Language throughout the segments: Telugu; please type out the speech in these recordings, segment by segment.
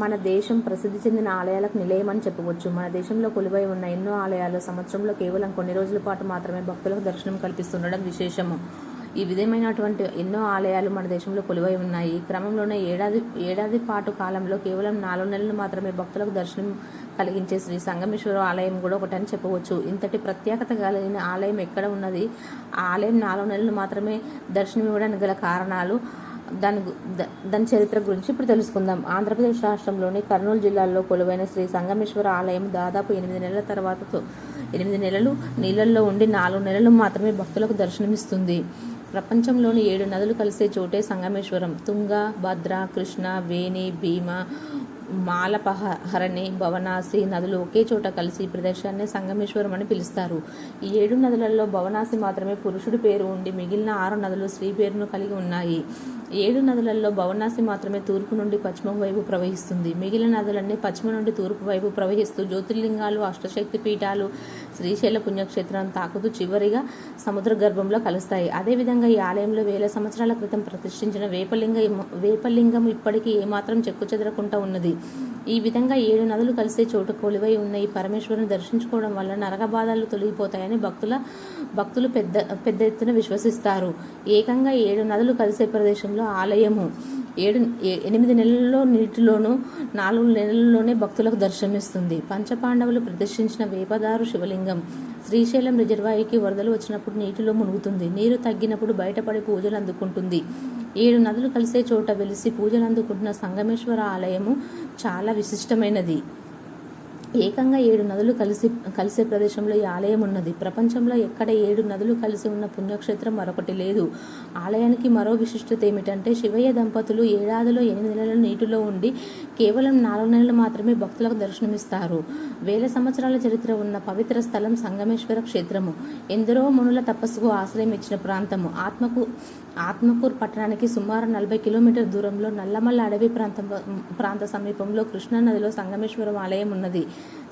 మన దేశం ప్రసిద్ధి చెందిన ఆలయాలకు నిలయమని చెప్పవచ్చు. మన దేశంలో కొలువై ఉన్న ఎన్నో ఆలయాలు సంవత్సరంలో కేవలం కొన్ని రోజుల పాటు మాత్రమే భక్తులకు దర్శనం కల్పిస్తుండడం విశేషము. ఈ విధమైనటువంటి ఎన్నో ఆలయాలు మన దేశంలో కొలువై ఉన్నాయి. ఈ క్రమంలోనే ఏడాది ఏడాది పాటు కాలంలో కేవలం నాలుగు నెలలు మాత్రమే భక్తులకు దర్శనం కలిగించే శ్రీ సంగమేశ్వర ఆలయం కూడా ఒకటని చెప్పవచ్చు. ఇంతటి ప్రత్యేకత కలిగిన ఆలయం ఎక్కడ ఉన్నది? ఆ ఆలయం నాలుగు నెలలు మాత్రమే దర్శనం ఇవ్వడానికి గల కారణాలు దాని గు- దాని చరిత్ర గురించి ఇప్పుడు తెలుసుకుందాం. ఆంధ్రప్రదేశ్ రాష్ట్రంలోని కర్నూలు జిల్లాలో కొలువైన శ్రీ సంగమేశ్వర ఆలయం దాదాపు ఎనిమిది నెలల తర్వాత ఎనిమిది నెలలు నీళ్ళల్లో ఉండి నాలుగు నెలలు మాత్రమే భక్తులకు దర్శనమిస్తుంది. ప్రపంచంలోని ఏడు నదులు కలిసే చోటే సంగమేశ్వరం. తుంగ భద్ర కృష్ణ వేణి భీమ మాలపహరణి భవనాసి నదులు ఒకే చోట కలిసి ఈ ప్రదేశాన్ని సంగమేశ్వరం అని పిలుస్తారు. ఈ ఏడు నదులలో భవనాసి మాత్రమే పురుషుడి పేరు ఉండి మిగిలిన ఆరు నదులు స్త్రీ పేరును కలిగి ఉన్నాయి. ఏడు నదులలో భవనాసి మాత్రమే తూర్పు నుండి పశ్చిమ వైపు ప్రవహిస్తుంది. మిగిలిన నదులన్నీ పశ్చిమ నుండి తూర్పు వైపు ప్రవహిస్తూ జ్యోతిర్లింగాలు అష్టశక్తి పీఠాలు శ్రీశైల పుణ్యక్షేత్రం తాకుతూ చివరిగా సముద్ర గర్భంలో కలుస్తాయి. అదేవిధంగా ఈ ఆలయంలో వేల సంవత్సరాల క్రితం ప్రతిష్ఠించిన వేపలింగ వేపలింగం ఇప్పటికీ ఏమాత్రం చెక్కు చెదరకుండా ఉన్నది. ఈ విధంగా ఏడు నదులు కలిసే చోటు కొలువై ఉన్న ఈ పరమేశ్వరుని దర్శించుకోవడం వల్ల నరక బాధలు తొలగిపోతాయని భక్తుల భక్తులు పెద్ద పెద్ద ఎత్తున విశ్వసిస్తారు. ఏకంగా ఏడు నదులు కలిసే ప్రదేశంలో ఆలయము. ఏడు ఏ- ఎనిమిది నెలల్లో నీటిలోనూ నాలుగు నెలల్లోనే భక్తులకు దర్శనమిస్తుంది. పంచపాండవులు ప్రదర్శించిన వేపదారు శివలింగం శ్రీశైలం రిజర్వాయర్కి వరదలు వచ్చినప్పుడు నీటిలో మునుగుతుంది. నీరు తగ్గినప్పుడు బయటపడి పూజలు అందుకుంటుంది. ఏడు నదులు కలిసే చోట వెలిసి పూజలు అందుకుంటున్న సంగమేశ్వర ఆలయము చాలా విశిష్టమైనది. ఏకంగా ఏడు నదులు కలిసి కలిసే ప్రదేశంలో ఈ ఆలయం ఉన్నది. ప్రపంచంలో ఎక్కడ ఏడు నదులు కలిసి ఉన్న పుణ్యక్షేత్రం మరొకటి లేదు. ఆలయానికి మరో విశిష్టత ఏమిటంటే శివయ్య దంపతులు ఏడాదిలో ఎనిమిది నెలలు నీటిలో ఉండి కేవలం నాలుగు నెలలు మాత్రమే భక్తులకు దర్శనమిస్తారు. వేల సంవత్సరాల చరిత్ర ఉన్న పవిత్ర స్థలం సంగమేశ్వర క్షేత్రము. ఎందరో మునుల తపస్సుకు ఆశ్రయం ఇచ్చిన ప్రాంతము. ఆత్మకు ఆత్మకూర్ పట్టణానికి సుమారు నలభై కిలోమీటర్ దూరంలో నల్లమల్ల అడవి ప్రాంతం ప్రాంత సమీపంలో కృష్ణానదిలో సంగమేశ్వరం ఆలయం ఉన్నది.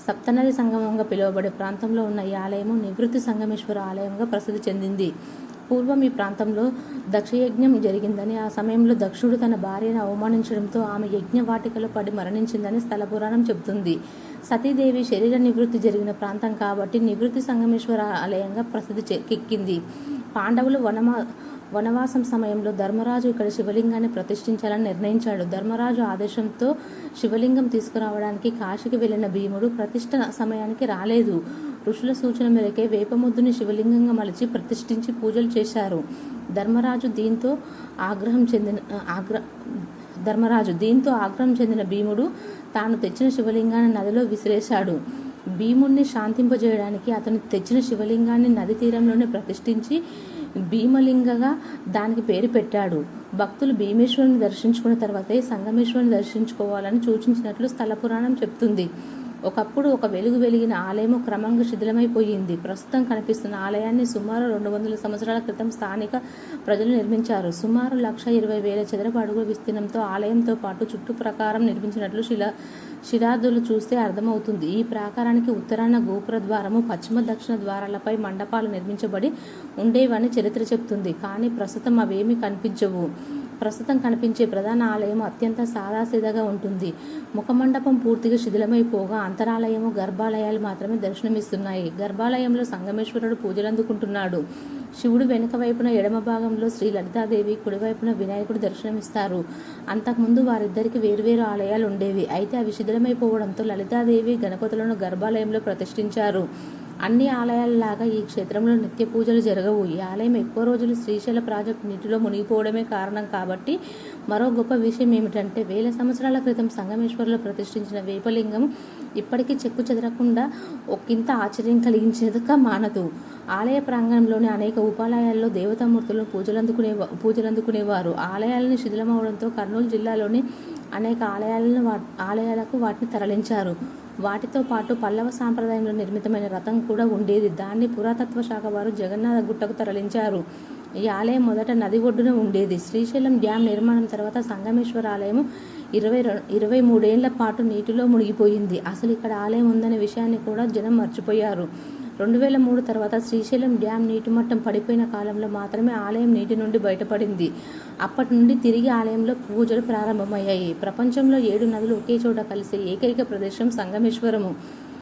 సప్తనది సంగమంగా పిలువబడే ప్రాంతంలో ఉన్న ఈ ఆలయము నివృత్తి సంగమేశ్వర ఆలయంగా ప్రసిద్ధి చెందింది. పూర్వం ఈ ప్రాంతంలో దక్షయజ్ఞం జరిగిందని ఆ సమయంలో దక్షుడు తన భార్యను అవమానించడంతో ఆమె యజ్ఞ వాటికలో పడి మరణించిందని స్థల పురాణం చెబుతుంది. సతీదేవి శరీర నివృత్తి జరిగిన ప్రాంతం కాబట్టి నివృత్తి సంగమేశ్వర ఆలయంగా ప్రసిద్ధి చె- పాండవులు వనమా వనవాసం సమయంలో ధర్మరాజు ఇక్కడ శివలింగాన్ని ప్రతిష్ఠించాలని నిర్ణయించాడు. ధర్మరాజు ఆదేశంతో శివలింగం తీసుకురావడానికి కాశీకి వెళ్ళిన భీముడు ప్రతిష్ట సమయానికి రాలేదు. ఋషుల సూచన మేరకే వేపముద్దుని శివలింగంగా మలిచి ప్రతిష్ఠించి పూజలు చేశారు. ధర్మరాజు దీంతో ఆగ్రహం చెందిన ఆగ్ర ధర్మరాజు దీంతో ఆగ్రహం చెందిన భీముడు తాను తెచ్చిన శివలింగాన్ని నదిలో విసిరేశాడు. భీముణ్ణి శాంతింపజేయడానికి అతను తెచ్చిన శివలింగాన్ని నది తీరంలోనే ప్రతిష్ఠించి భీమలింగగా దానికి పేరు పెట్టాడు. భక్తులు భీమేశ్వరుని దర్శించుకున్న తర్వాతే సంగమేశ్వరుని దర్శించుకోవాలని సూచించినట్లు స్థల పురాణం చెప్తుంది. ఒకప్పుడు ఒక వెలుగు వెలిగిన ఆలయము క్రమంగా శిథిలమైపోయింది. ప్రస్తుతం కనిపిస్తున్న ఆలయాన్ని సుమారు రెండు వందల సంవత్సరాల క్రితం స్థానిక ప్రజలు నిర్మించారు. సుమారు లక్ష ఇరవై వేల చదరపు అడుగుల విస్తీర్ణంతో ఆలయంతో పాటు చుట్టూ ప్రకారం నిర్మించినట్లు శిలా శిరాదులు చూస్తే అర్థమవుతుంది. ఈ ప్రాకారానికి ఉత్తరాన గోపుర ద్వారము పశ్చిమ దక్షిణ ద్వారాలపై మండపాలు నిర్మించబడి ఉండేవని చరిత్ర చెప్తుంది. కానీ ప్రస్తుతం అవేమీ కనిపించవు. ప్రస్తుతం కనిపించే ప్రధాన ఆలయం అత్యంత సాదాసీదాగా ఉంటుంది. ముఖమండపం పూర్తిగా శిథిలమైపోగా అంతరాలయము గర్భాలయాలు మాత్రమే దర్శనమిస్తున్నాయి. గర్భాలయంలో సంగమేశ్వరుడు పూజలు అందుకుంటున్నాడు శివుడు వెనుక వైపున ఎడమ భాగంలో శ్రీ లలితాదేవి కుడివైపున వినాయకుడు దర్శనమిస్తారు. అంతకుముందు వారిద్దరికి వేరువేరు ఆలయాలు ఉండేవి అయితే అవి శిథిలమైపోవడంతో లలితాదేవి గణపతులను గర్భాలయంలో ప్రతిష్ఠించారు. అన్ని ఆలయాలలాగా ఈ క్షేత్రంలో నిత్య పూజలు జరగవు ఈ ఆలయం ఎక్కువ రోజులు శ్రీశైల ప్రాజెక్టు నీటిలో మునిగిపోవడమే కారణం కాబట్టి మరో గొప్ప విషయం ఏమిటంటే వేల సంవత్సరాల క్రితం సంగమేశ్వరంలో ప్రతిష్ఠించిన వేపలింగం ఇప్పటికీ చెక్కు చెదరకుండా ఒకంత ఆశ్చర్యం కలిగించేదిగా మానదు. ఆలయ ప్రాంగణంలోని అనేక ఉపాలయాల్లో దేవతామూర్తులను పూజలందుకునే పూజలందుకునేవారు. ఆలయాలను శిథిలమవడంతో కర్నూలు జిల్లాలోని అనేక ఆలయాలను వా ఆలయాలకు వాటిని తరలించారు. వాటితో పాటు పల్లవ సాంప్రదాయంలో నిర్మితమైన రథం కూడా ఉండేది. దాన్ని పురాతత్వ శాఖ వారు జగన్నాథ గుట్టకు తరలించారు. ఈ ఆలయం మొదట నది ఒడ్డున ఉండేది. శ్రీశైలం డ్యాం నిర్మాణం తర్వాత సంగమేశ్వర ఆలయం ఇరవై ఇరవై మూడేళ్ళ పాటు నీటిలో మునిగిపోయింది. అసలు ఇక్కడ ఆలయం ఉందనే విషయాన్ని కూడా జనం మర్చిపోయారు. రెండు వేల మూడు తర్వాత శ్రీశైలం డ్యాం నీటి మట్టం పడిపోయిన కాలంలో మాత్రమే ఆలయం నీటి నుండి బయటపడింది. అప్పటి నుండి తిరిగి ఆలయంలో పూజలు ప్రారంభమయ్యాయి. ప్రపంచంలో ఏడు నదులు ఒకే చోట కలిసే ఏకైక ప్రదేశం సంగమేశ్వరము.